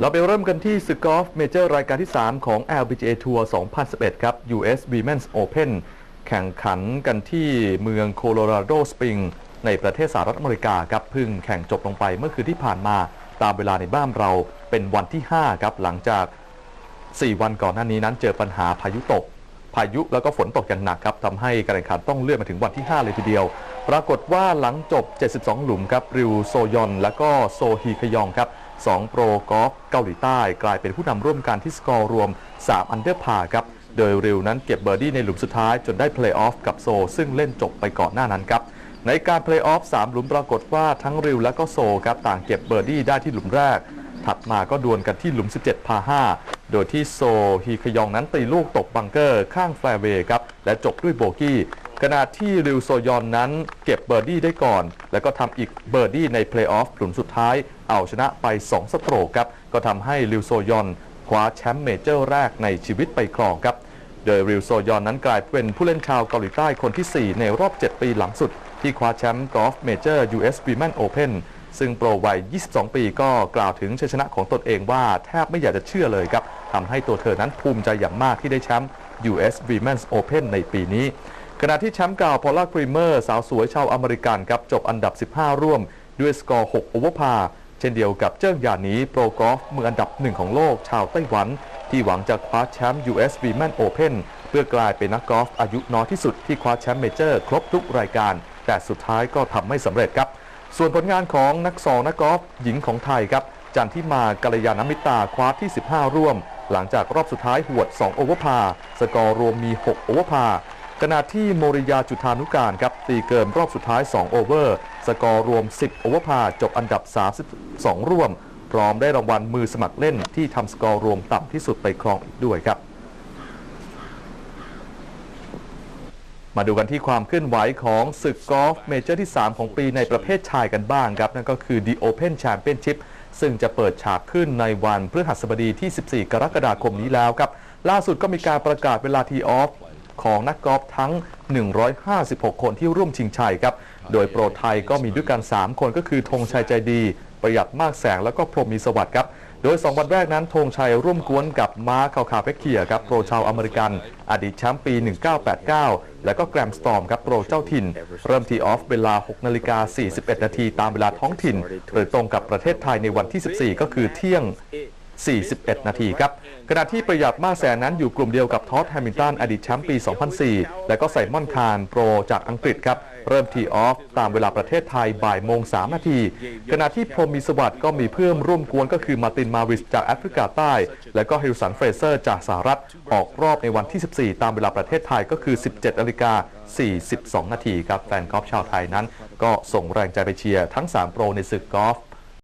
เราไปเริ่มกันที่ศึกกอล์ฟเมเจอร์รายการที่ 3 ของ LPGA Tour 2011 ครับ US Women's Open แข่งขันกันที่เมืองโคโลราโดสปริง ในประเทศสหรัฐอเมริกาครับพิ่งแข่งจบลงไปเมื่อคืนที่ผ่านมาตามเวลาในบ้านเราเป็นวันที่ 5 ครับ หลังจาก 4 วันก่อนหน้านี้นั้นเจอปัญหาพายุตก พายุแล้วก็ฝนตกอย่างหนักครับทำให้การแข่งขันต้องเลื่อนมาถึงวันที่ 5 เลยทีเดียว ปรากฏว่าหลังจบ 72 หลุมครับริวโซยอน และก็โซฮีคยองครับ 2 โปรกอล์ฟเกาหลีใต้ กลายเป็นผู้นำร่วมกันที่สกอร์รวม 3 อันเดอร์พาครับ โดยริวนั้นเก็บเบอร์ดี้ในหลุมสุดท้ายจนได้เพลย์ออฟกับโซ ซึ่งเล่นจบไปก่อนหน้านั้นครับ ในการเพลย์ออฟ3หลุมปรากฏว่าทั้งริวและก็โซครับต่างเก็บเบอร์ดี้ได้ที่หลุมแรก ถัดมาก็ดวลกันที่หลุม 17 พา 5 โดยที่โซฮีคยองนั้นตีลูกตกบังเกอร์ข้างแฟร์เวย์ครับและจบด้วยโบกี้ ขณะที่ริวโซยอนนั้นเก็บเบอร์ดี้ได้ก่อน แล้วก็ทำอีกเบอร์ดี้ในเพลย์ออฟหลุมสุดท้าย เอาชนะไป 2 สโตรกครับ ก็ทำให้ริวโซยอนคว้าแชมป์เมเจอร์แรกในชีวิตไปครองครับ โดยริวโซยอนนั้นกลายเป็นผู้เล่นชาวเกาหลีใต้คนที่ 4 ในรอบ 7 ปีหลังสุด ที่คว้าแชมป์กอล์ฟเมเจอร์ US Women Open ซึ่งโปรวัย 22 ปีก็กล่าวถึงชัยชนะของตนเองว่าแทบไม่อยากจะเชื่อเลยครับทำให้ตัวเธอนั้นภูมิใจอย่างมากที่ได้แชมป์ US Women's Open ในปีนี้ ขณะที่แชมป์เก่าพอลล่ากรีเมอร์สาวสวยชาวอเมริกันครับจบอันดับ 15 ร่วม ด้วยสกอร์ 6 โอเวอร์พา เช่นเดียวกับเจิ้งหยาหนีโปรกอล์ฟมืออันดับหนึ่งของโลกชาวไต้หวัน ที่หวังจะคว้าแชมป์ US Women Open เพื่อกลายเป็นนักกอล์ฟอายุน้อยที่สุดที่คว้าแชมป์เมเจอร์ครบทุกรายการ แต่สุดท้ายก็ทำไม่สำเร็จครับ ส่วนผลงานของนักสองนักกอล์ฟหญิงของไทยครับจันทิมากัลยาณมิตาคว้าที่ 15 ร่วม หลังจากรอบสุดท้ายหวด 2 โอเวอร์พา สกอร์รวมมี 6 โอเวอร์พา ขณะที่โมริยาจุธานุการครับตีเกินรอบสุดท้าย 2 โอเวอร์ สกอร์รวม 10 โอเวอร์พาจบอันดับ 32 ร่วม พร้อมได้รางวัลมือสมัครเล่นที่ทำสกอร์รวมต่ำที่สุดไปครองอีกด้วยครับ มาดูกันที่ความเคลื่อนไหวของศึกกอล์ฟเมเจอร์ที่ 3 ของปีในประเภทชายกันบ้างครับ นั่นก็คือ The Open Championship ซึ่งจะเปิดฉากขึ้นในวันพฤหัสบดีที่ 14 กรกฎาคมนี้แล้วครับ ล่าสุดก็มีการประกาศเวลาทีออฟ ของนักกอล์ฟทั้ง 156 คนที่ร่วมชิงชัยครับ โดยโปรไทยก็มีด้วยกัน 3 คนก็คือธงชัยใจดี ประหยัดมากแสงแล้วก็พรหมมีสวัสดิ์ครับ โดย 2 วันแรกนั้นธงชัยร่วมกวนกับมาร์คคาคาเฟคเคียครับโปรชาวอเมริกัน อดีตแชมป์ปี 1989 แล้วก็แกรมสตอร์มครับโปรเจ้าถิ่น เริ่มทีออฟเวลา 6 นาฬิกา 41 นาทีตามเวลาท้องถิ่นหรือตรงกับประเทศไทยในวันที่ 14 ก็คือเที่ยง 41 นาทีครับขณะที่ประหยัดมากแสนนั้นอยู่กลุ่มเดียวกับทอดแฮมิลตันอดีตแชมป์ปี 2004 และก็ไซมอนคารโปรจากอังกฤษครับ เริ่มทีออฟ ตามเวลาประเทศไทยบ่ายโมง 3 นาทีขณะที่พรมมีสวัสดิ์ก็มีเพิ่มร่วมกวนก็คือมาร์ตินมาริสจากแอฟริกาใต้ และก็ฮิลสันเฟรเซอร์จากสหรัฐ ออกรอบในวันที่ 14 ตามเวลาประเทศไทยก็คือ 17นาฬิกา42 นาทีครับแฟนกอล์ฟชาวไทยนั้น ก็ส่งแรงใจไปเชียร์ทั้ง 3 โปรในศึกกอล์ฟ